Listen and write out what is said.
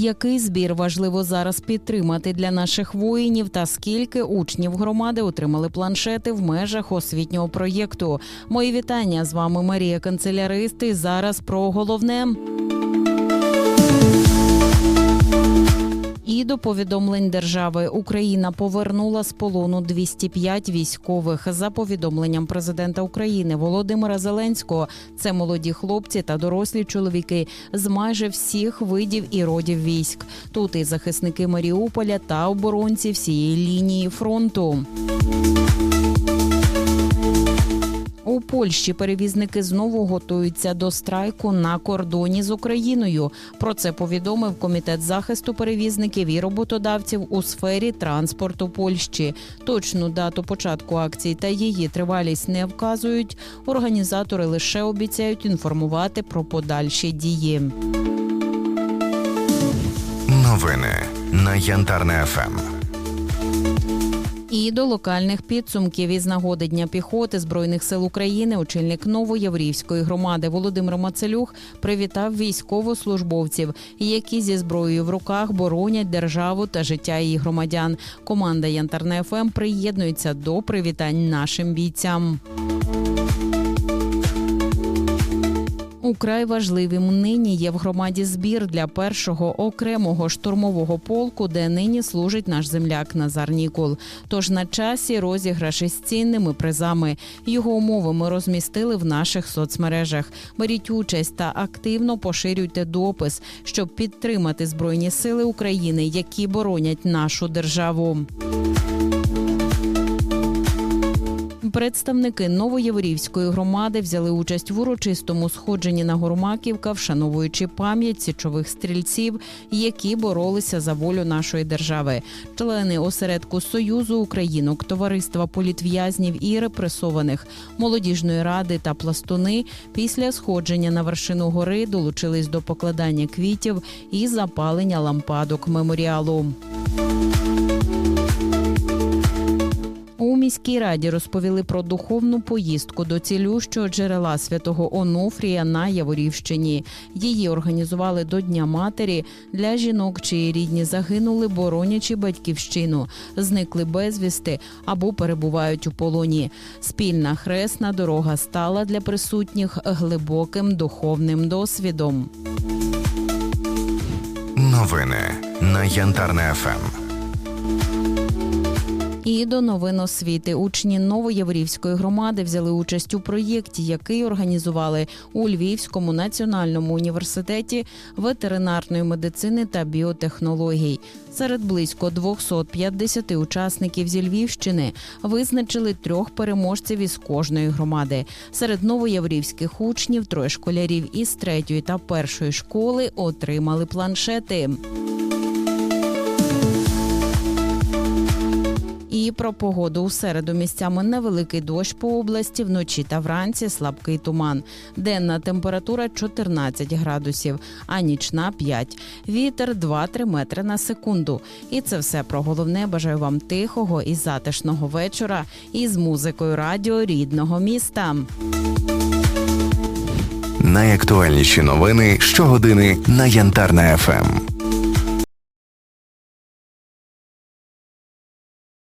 Який збір важливо зараз підтримати для наших воїнів, та скільки учнів громади отримали планшети в межах освітнього проєкту? Мої вітання з вами Марія Канцелярист. І зараз про головне. І до повідомлень держави Україна повернула з полону 205 військових. За повідомленням президента України Володимира Зеленського, це молоді хлопці та дорослі чоловіки з майже всіх видів і родів військ. Тут і захисники Маріуполя та оборонці всієї лінії фронту. Польщі перевізники знову готуються до страйку на кордоні з Україною. Про це повідомив комітет захисту перевізників і роботодавців у сфері транспорту Польщі. Точну дату початку акції та її тривалість не вказують. Організатори лише обіцяють інформувати про подальші дії. Новини на Янтарне ФМ. І до локальних підсумків із нагоди Дня піхоти збройних сил України очільник Новоєврівської громади Володимир Мацелюх привітав військовослужбовців, які зі зброєю в руках боронять державу та життя її громадян. Команда Янтарне ФМ приєднується до привітань нашим бійцям. Украй важливим нині є в громаді збір для першого окремого штурмового полку, де нині служить наш земляк Назар Нікол. Тож на часі розіграш із цінними призами. Його умови ми розмістили в наших соцмережах. Беріть участь та активно поширюйте допис, щоб підтримати збройні сили України, які боронять нашу державу. Представники Новоєврівської громади взяли участь в урочистому сходженні на Гурмаківка, вшановуючи пам'ять січових стрільців, які боролися за волю нашої держави. Члени осередку Союзу Українок, товариства політв'язнів і репресованих, молодіжної ради та пластуни після сходження на вершину гори долучились до покладання квітів і запалення лампадок меморіалу. Міській раді розповіли про духовну поїздку до цілющого джерела святого Онуфрія на Яворівщині. Її організували до Дня матері для жінок, чиї рідні загинули, боронячи батьківщину, зникли безвісти або перебувають у полоні. Спільна хресна дорога стала для присутніх глибоким духовним досвідом. Новини на Янтарне ФМ. І до новин освіти учні Новоєврівської громади взяли участь у проєкті, який організували у Львівському національному університеті ветеринарної медицини та біотехнологій. Серед близько 250 учасників зі Львівщини визначили трьох переможців із кожної громади. Серед новоєврівських учнів троє школярів із третьої та першої школи отримали планшети. Про погоду у середу місцями невеликий дощ по області, вночі та вранці слабкий туман. Денна температура 14 градусів, а нічна 5. Вітер 2-3 метри на секунду. І це все про головне. Бажаю вам тихого і затишного вечора із музикою радіо рідного міста. Найактуальніші новини щогодини на Янтарне ФМ.